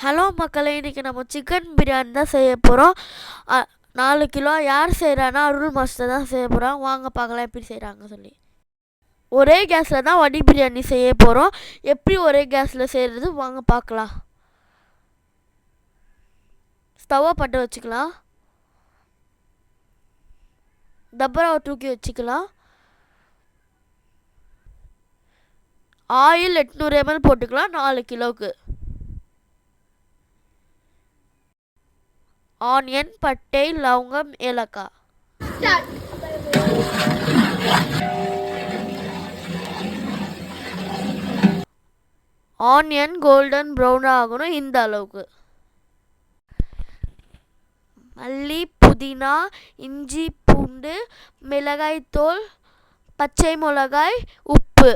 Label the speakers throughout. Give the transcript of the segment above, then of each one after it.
Speaker 1: Hello மக்களே இன்றைக்கி நம்ம சிக்கன் பிரியாணி தான் செய்ய போகிறோம் நாலு கிலோ யார் செய்கிறான்னா அருள் மாஸ்டர் தான் செய்ய போகிறோம் வாங்க பார்க்கலாம் எப்படி செய்கிறாங்க சொல்லி. ஒரே கேஸில் தான் வடி பிரியாணி செய்ய போகிறோம் எப்படி ஒரே கேஸில் செய்கிறது வாங்க பார்க்கலாம். ஸ்டவ்வை பட்டு வச்சுக்கலாம். டப்பராவை தூக்கி வச்சுக்கலாம். ஆயில் எட்நூறு எம்எல் போட்டுக்கலாம் நாலு கிலோவுக்கு. ஆனியன் பட்டை லவங்கம் ஏலக்காய் ஆனியன் கோல்டன் ப்ரௌன் ஆகணும் இந்த அளவுக்கு. மல்லி புதினா இஞ்சி பூண்டு மிளகாய்த்தூள் பச்சை மிளகாய் உப்பு.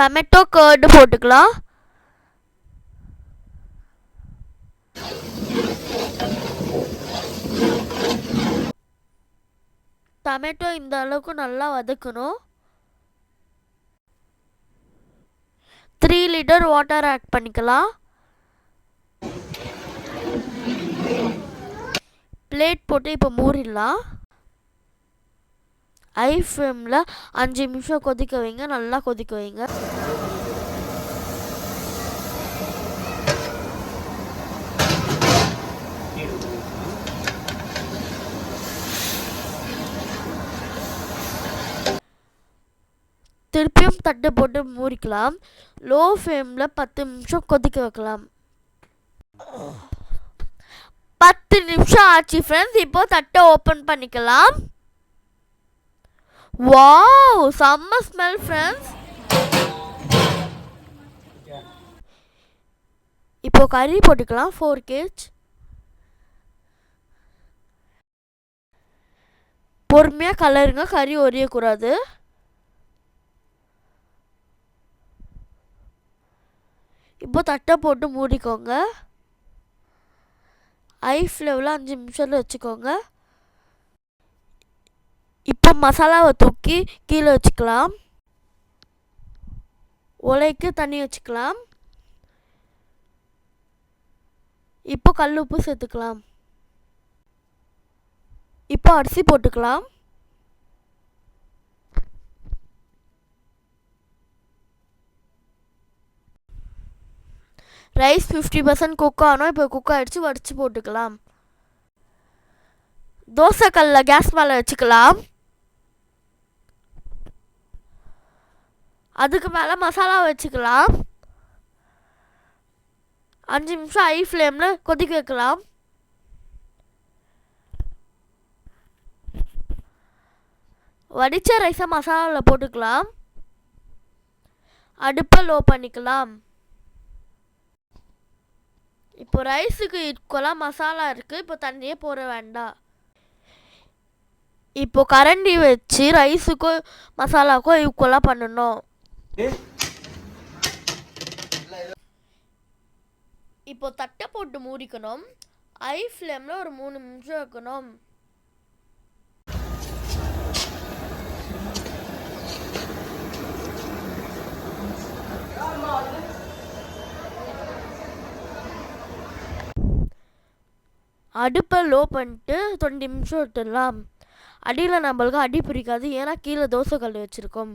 Speaker 1: டொமேட்டோ கர்டு போட்டுக்கலாம். டொமேட்டோ இந்த அளவுக்கு நல்லா வதக்கணும். த்ரீ லிட்டர் வாட்டர் ஆட் பண்ணிக்கலாம். பிளேட் போட்டு இப்போ மூறிடலாம். ஐ ஃப்ளேமில் அஞ்சு நிமிஷம் கொதிக்க வைங்க நல்லா கொதிக்க வைங்க. திருப்பியும் தட்டு போட்டு மூடிக்கலாம். லோ ஃப்ளேமில் பத்து நிமிஷம் கொதிக்க வைக்கலாம். பத்து நிமிஷம் ஆச்சு ஃப்ரெண்ட்ஸ் இப்போ தட்டை ஓப்பன் பண்ணிக்கலாம். வாவ் செம்ம ஸ்மெல் ஃப்ரெண்ட்ஸ் இப்போ கறி போட்டுக்கலாம் ஃபோர் கேஜ் பொறுமையாக கலருங்க கறி ஒரியக்கூடாது. இப்போ தட்டை போட்டு மூடிக்கோங்க. ஐ ஃப்ளேவில் அஞ்சு நிமிஷத்தில் வச்சுக்கோங்க. இப்போ மசாலாவை தூக்கி கீழே வச்சுக்கலாம் உலைக்கு தண்ணி வச்சுக்கலாம் இப்போ கல் உப்பு சேர்த்துக்கலாம் இப்போ அரிசி போட்டுக்கலாம் ரைஸ் ஃபிஃப்டி பர்சன்ட் குக் ஆனோம் இப்போ குக் ஆகிடுச்சு வடித்து போட்டுக்கலாம் தோசைக்கல்ல கேஸ் மேலே வச்சுக்கலாம் அதுக்கு மேலே மசாலா வச்சுக்கலாம். அஞ்சு நிமிஷம் ஐ ஃப்ளேமில் கொதிக்க வைக்கலாம். வடித்த ரைஸை மசாலாவில் போட்டுக்கலாம். அடுப்பை லோ பண்ணிக்கலாம். இப்போ ரைஸுக்கு ஈக்குவலாக மசாலா இருக்குது இப்போ தண்ணியே போட வேண்டாம். இப்போ கரண்டி வச்சு ரைஸுக்கும் மசாலாவுக்கும் ஈக்குவலாக பண்ணணும். இப்போ தட்டை போட்டு மூடிக்கணும். ஐ ஃப்ளேமில் ஒரு மூணு நிமிஷம் வைக்கணும் அடுப்பை லோ பண்ணிட்டு டுவெண்ட்டி நிமிஷம் விட்டுடலாம் அடியில் நம்மளுக்கு அடி பிடிக்காது. ஏன்னா கீழே தோசை கல் வச்சுருக்கோம்.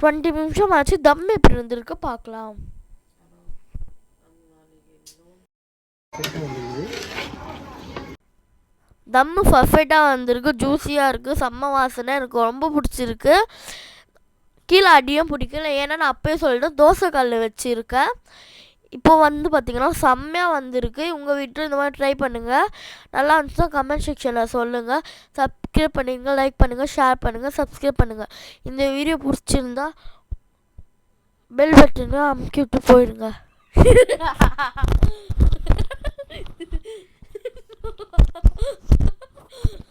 Speaker 1: டுவெண்ட்டி நிமிஷம் ஆச்சு தம் எப்படி இருந்திருக்கு பார்க்கலாம். தம்மு பர்ஃபெக்டாக வந்திருக்கு ஜூஸியாக இருக்குது செம்ம வாசனை எனக்கு ரொம்ப பிடிச்சிருக்கு. கீழே அடியும் பிடிக்கல ஏன்னா நான் அப்பயே சொல்லிட்டேன் தோசை கல் வச்சுருக்கேன். இப்போ வந்து பார்த்திங்கன்னா செம்மையாக வந்திருக்கு. உங்கள் வீட்டில் இந்த மாதிரி ட்ரை பண்ணுங்கள் நல்லா இருந்துச்சுன்னா கமெண்ட் செக்ஷனில் சொல்லுங்கள் சப்ஸ்கிரைப் பண்ணிடுங்க லைக் பண்ணுங்கள் ஷேர் பண்ணுங்கள் சப்ஸ்கிரைப் பண்ணுங்கள் இந்த வீடியோ பிடிச்சிருந்தா பெல் பட்டனை அமுக்கி விட்டு போயிடுங்க.